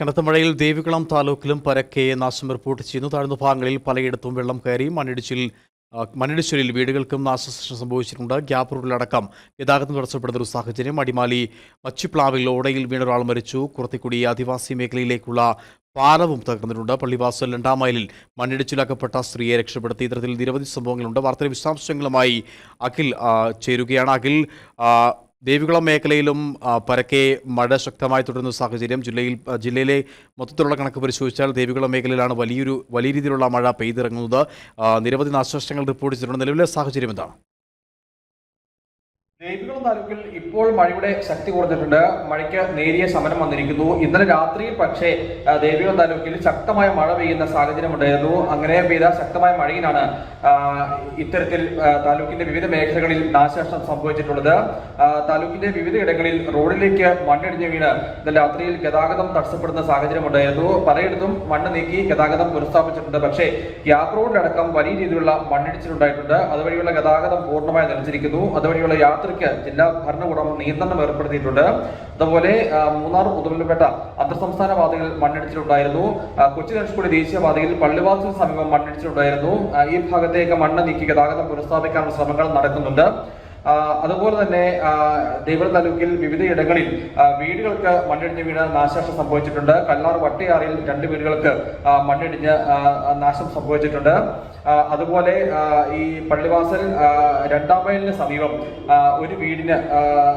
കനത്ത മഴയിൽ ദേവികുളം താലൂക്കിലും പരക്കെ നാശം റിപ്പോർട്ട് ചെയ്യുന്നു. താഴ്ന്ന ഭാഗങ്ങളിൽ പലയിടത്തും വെള്ളം കയറി മണ്ണിടിച്ചിൽ മണ്ണിടിച്ചിലിൽ വീടുകൾക്കും നാശനഷ്ടം സംഭവിച്ചിട്ടുണ്ട്. ഗ്യാപ് റോഡിലടക്കം ഗതാഗതം തടസ്സപ്പെടുന്ന ഒരു സാഹചര്യം. അടിമാലി മച്ചിപ്ലാവിൽ ഓടയിൽ വീണൊരാൾ മരിച്ചു. കുറത്തിക്കുടി ആദിവാസി മേഖലയിലേക്കുള്ള പാലവും തകർന്നിട്ടുണ്ട്. പള്ളിവാസൽ രണ്ടാം മൈലിൽ മണ്ണിടിച്ചിലാക്കപ്പെട്ട സ്ത്രീയെ രക്ഷപ്പെടുത്തി. ഇത്തരത്തിൽ നിരവധി സംഭവങ്ങളുണ്ട്. വാർത്തയുടെ വിശദാംശങ്ങളുമായി അഖിൽ ചേരുകയാണ്. അഖിൽ ദേവികുളം മേഖലയിലും പരക്കെ മഴ ശക്തമായി തുടരുന്ന സാഹചര്യം ജില്ലയിൽ ജില്ലയിലെ മൊത്തത്തിലുള്ള കണക്ക് പരിശോധിച്ചാൽ ദേവികുളം മേഖലയിലാണ് വലിയൊരു വലിയ രീതിയിലുള്ള മഴ പെയ്തിറങ്ങുന്നത്. നിരവധി നാശനഷ്ടങ്ങൾ റിപ്പോർട്ട് ചെയ്തിട്ടുണ്ട്. നിലവിലെ സാഹചര്യം എന്താണ്? ദേവികുളം താലൂക്കിൽ ഇപ്പോൾ മഴയുടെ ശക്തി കുറഞ്ഞിട്ടുണ്ട്. മഴയ്ക്ക് നേരിയ ശമനം വന്നിരിക്കുന്നു. ഇന്നലെ രാത്രിയിൽ പക്ഷേ ദേവികുളം താലൂക്കിൽ ശക്തമായ മഴ പെയ്യുന്ന സാഹചര്യം ഉണ്ടായിരുന്നു. അങ്ങനെ പെയ്ത ശക്തമായ മഴയിലാണ് ഇത്തരത്തിൽ താലൂക്കിന്റെ വിവിധ മേഖലകളിൽ നാശനഷ്ടം സംഭവിച്ചിട്ടുള്ളത്. താലൂക്കിന്റെ വിവിധ ഇടങ്ങളിൽ റോഡിലേക്ക് മണ്ണിടിഞ്ഞു വീണ് ഇന്നലെ രാത്രിയിൽ ഗതാഗതം തടസ്സപ്പെടുന്ന സാഹചര്യം ഉണ്ടായിരുന്നു. പലയിടത്തും മണ്ണ് നീക്കി ഗതാഗതം പുനഃസ്ഥാപിച്ചിട്ടുണ്ട്. പക്ഷേ ഗ്യാപ് റോഡിലടക്കം വലിയ രീതിയിലുള്ള മണ്ണിടിച്ചിലുണ്ടായിട്ടുണ്ട്. അതുവഴിയുള്ള ഗതാഗതം പൂർണമായി നിലച്ചിരിക്കുന്നു അതുവഴിയുള്ള യാത്രയ്ക്ക് ജില്ലാ ഭരണകൂടം നിയന്ത്രണം ഏർപ്പെടുത്തിയിട്ടുണ്ട്. അതുപോലെ മൂന്നാർ മുതലുപേട്ട അന്തർ സംസ്ഥാന പാതയിൽ മണ്ണിടിച്ചിലുണ്ടായിരുന്നു കൊച്ചി ധനുഷ്കോടി ദേശീയപാതയിൽ പള്ളിവാസിന് സമീപം മണ്ണിടിച്ചിലുണ്ടായിരുന്നു. ഈ ഭാഗത്തേക്ക് മണ്ണ് നീക്കി ഗതാഗതം പുനഃസ്ഥാപിക്കാനുള്ള ശ്രമങ്ങൾ നടക്കുന്നുണ്ട്. അതുപോലെ തന്നെ ദേവര താലൂക്കിൽ വിവിധ ഇടങ്ങളിൽ വീടുകൾക്ക് മണ്ണിടിഞ്ഞ് വീണ് നാശനഷ്ടം സംഭവിച്ചിട്ടുണ്ട്. കല്ലാർ വട്ടിയാറിൽ രണ്ട് വീടുകൾക്ക് മണ്ണിടിഞ്ഞ് നാശം സംഭവിച്ചിട്ടുണ്ട്. അതുപോലെ ഈ പള്ളിവാസൽ രണ്ടാം മൈലിന് സമീപം ഒരു വീടിന്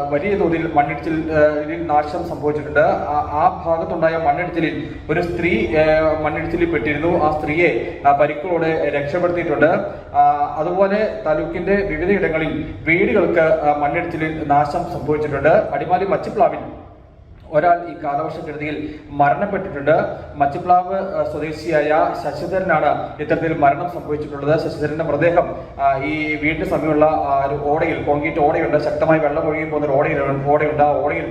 വലിയ തോതിൽ മണ്ണിടിച്ചിൽ നാശം സംഭവിച്ചിട്ടുണ്ട്. ആ- ഭാഗത്തുണ്ടായ മണ്ണിടിച്ചിലിൽ ഒരു സ്ത്രീ മണ്ണിടിച്ചിലിൽ പെട്ടിരുന്നു. ആ സ്ത്രീയെ പരിക്കുകളോടെ രക്ഷപ്പെടുത്തിയിട്ടുണ്ട്. അതുപോലെ താലൂക്കിന്റെ വിവിധ ഇടങ്ങളിൽ വീടുകൾക്ക് മണ്ണിടിച്ചിലിൽ നാശം സംഭവിച്ചിട്ടുണ്ട്. അടിമാലി മച്ചിപ്ലാവിൽ ഒരാൾ ഈ കാലവർഷക്കെടുതിയിൽ മരണപ്പെട്ടിട്ടുണ്ട്. മച്ചുപ്ലാവ് സ്വദേശിയായ ശശിധരനാണ് ഇത്തരത്തിൽ മരണം സംഭവിച്ചിട്ടുള്ളത്. ശശിധരന്റെ മൃതദേഹം ഈ വീടിന് സമീപമുള്ള ഒരു ഓടയിൽ കോൺക്രീറ്റ് ഓടയുണ്ട്. ശക്തമായി വെള്ളം ഒഴുകി പോകുന്ന ഒരു ഓടയിൽ ഓടയുണ്ട്. ആ ഓടയിൽ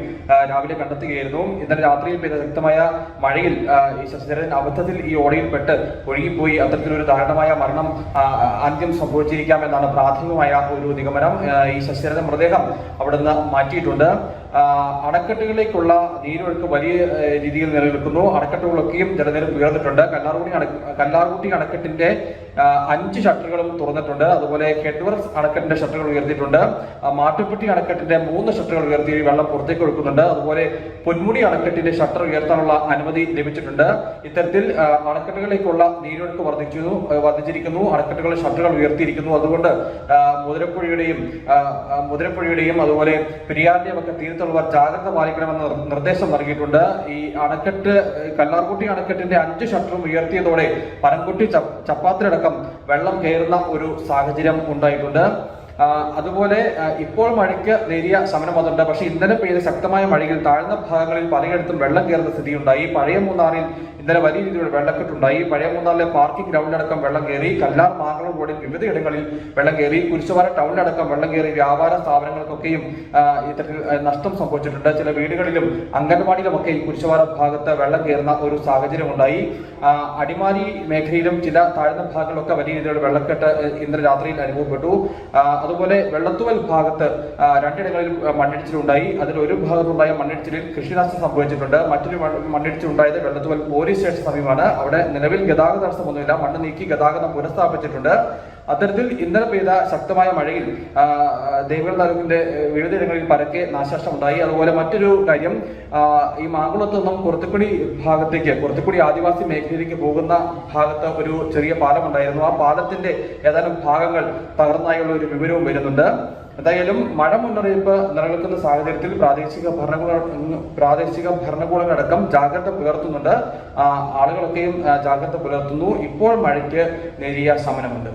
രാവിലെ കണ്ടെത്തുകയായിരുന്നു. ഇന്നലെ രാത്രിയിൽ പെയ്ത ശക്തമായ മഴയിൽ ഈ ശശിധരൻ അബദ്ധത്തിൽ ഈ ഓടയിൽ പെട്ട് ഒഴുകിപ്പോയി. അത്തരത്തിലൊരു ദാരുണമായ മരണം ആദ്യം സംഭവിച്ചിരിക്കാം എന്നാണ് പ്രാഥമികമായ ഒരു നിഗമനം. ഈ ശശിധരന്റെ മൃതദേഹം അവിടുന്ന് മാറ്റിയിട്ടുണ്ട്. അണക്കെട്ടുകളിലേക്കുള്ള നീരൊഴുക്ക് വലിയ രീതിയിൽ നിലനിൽക്കുന്നു. അണക്കെട്ടുകളൊക്കെയും ജലനിരപ്പ് ഉയർന്നിട്ടുണ്ട്. കല്ലാർകുടി അണ കല്ലാർകുട്ടി അണക്കെട്ടിന്റെ അഞ്ച് ഷട്ടറുകളും തുറന്നിട്ടുണ്ട്. അതുപോലെ ഹെഡ്വർക്സ് അണക്കെട്ടിന്റെ ഷട്ടറുകൾ ഉയർത്തിയിട്ടുണ്ട്. മാട്ടുപ്പെട്ടി അണക്കെട്ടിന്റെ മൂന്ന് ഷട്ടറുകൾ ഉയർത്തി വെള്ളം പുറത്തേക്ക് ഒഴുക്കുന്നുണ്ട്. അതുപോലെ പൊന്മുടി അണക്കെട്ടിന്റെ ഷട്ടർ ഉയർത്താനുള്ള അനുമതി ലഭിച്ചിട്ടുണ്ട്. ഇത്തരത്തിൽ അണക്കെട്ടുകളിലേക്കുള്ള നീരൊഴുക്ക് വർദ്ധിച്ചു വർദ്ധിച്ചിരിക്കുന്നു. അണക്കെട്ടുകളുടെ ഷട്ടറുകൾ ഉയർത്തിയിരിക്കുന്നു. അതുകൊണ്ട് മുതിരപ്പുഴയുടെയും മുതിരപ്പുഴയുടെയും അതുപോലെ പെരിയാറിന്റെയും ഒക്കെ തീരത്തുള്ളവർ ജാഗ്രത പാലിക്കണമെന്ന് നിർദ്ദേശം നൽകിയിട്ടുണ്ട്. ഈ അണക്കെട്ട് കല്ലാർകുട്ടി അണക്കെട്ടിന്റെ അഞ്ച് ഷട്ടറും ഉയർത്തിയതോടെ പനംകുട്ടി ചപ്പാത്തിലടക്കം വെള്ളം കയറുന്ന ഒരു സാഹചര്യം ഉണ്ടായിട്ടുണ്ട്. അതുപോലെ ഇപ്പോൾ മഴയ്ക്ക് നേരിയ സമരം വന്നിട്ടുണ്ട്. പക്ഷേ ഇന്നലെ പെയ്ത ശക്തമായ മഴയിൽ താഴ്ന്ന ഭാഗങ്ങളിൽ പലയിടത്തും വെള്ളം കയറുന്ന സ്ഥിതിയുണ്ടായി. പഴയ മൂന്നാറിൽ ഇന്നലെ വലിയ രീതിയിലുള്ള വെള്ളക്കെട്ടുണ്ടായി. പഴയ മൂന്നാറിലെ പാർക്കിംഗ് ഗ്രൗണ്ടിലടക്കം വെള്ളം കയറി. കല്ലാർ മാങ്കുളം റോഡിൽ വിവിധയിടങ്ങളിൽ വെള്ളം കയറി. കുരിശുവാര ടൗണിലടക്കം വെള്ളം കയറി. വ്യാപാര സ്ഥാപനങ്ങൾക്കൊക്കെയും ഇത്തരത്തിൽ നഷ്ടം സംഭവിച്ചിട്ടുണ്ട്. ചില വീടുകളിലും അംഗൻവാടിയിലുമൊക്കെ ഈ കുരിശുവാര ഭാഗത്ത് വെള്ളം കയറുന്ന ഒരു സാഹചര്യം ഉണ്ടായി അടിമാലി മേഖലയിലും ചില താഴ്ന്ന ഭാഗങ്ങളിലൊക്കെ വലിയ രീതിയിലുള്ള വെള്ളക്കെട്ട് ഇന്നലെ രാത്രിയിൽ അനുഭവപ്പെട്ടു. അതുപോലെ വെള്ളത്തുവൽ ഭാഗത്ത് രണ്ടിടങ്ങളിൽ മണ്ണിടിച്ചിലുണ്ടായി. അതിൽ ഒരു ഭാഗത്തുണ്ടായ മണ്ണിടിച്ചിലിൽ കൃഷിനാശം സംഭവിച്ചിട്ടുണ്ട്. മറ്റൊരു മണ്ണ് മണ്ണിടിച്ചിലുണ്ടായത് വെള്ളത്തുവൽ പോലീസ് സ്റ്റേഷൻ സമീപമാണ്. അവിടെ നിലവിൽ ഗതാഗത തടസ്സമൊന്നുമില്ല. മണ്ണ് നീക്കി ഗതാഗതം പുനഃസ്ഥാപിച്ചിട്ടുണ്ട്. അത്തരത്തിൽ ഇന്നലെ പെയ്ത ശക്തമായ മഴയിൽ ദേവികൾ ഏഹ്, വിവിധയിടങ്ങളിൽ പരക്കെ നാശനഷ്ടം ഉണ്ടായി അതുപോലെ മറ്റൊരു കാര്യം ഈ മാങ്കുളത്ത് നിന്നും കുറത്തുക്കുടി ഭാഗത്തേക്ക് കുറത്തുക്കുടി ആദിവാസി മേഖലയിലേക്ക് പോകുന്ന ഭാഗത്ത് ഒരു ചെറിയ പാലം ഉണ്ടായിരുന്നു ആ പാലത്തിന്റെ ഏതാനും ഭാഗങ്ങൾ തകർന്നായുള്ള ഒരു വിവരവും വരുന്നുണ്ട്. എന്തായാലും മഴ മുന്നറിയിപ്പ് നിലനിൽക്കുന്ന സാഹചര്യത്തിൽ പ്രാദേശിക ഭരണകൂട പ്രാദേശിക ഭരണകൂടങ്ങളടക്കം ജാഗ്രത പുലർത്തുന്നുണ്ട്. ആളുകളൊക്കെയും ജാഗ്രത പുലർത്തുന്നു. ഇപ്പോൾ മഴയ്ക്ക് നേരിയ ശമനമുണ്ട്.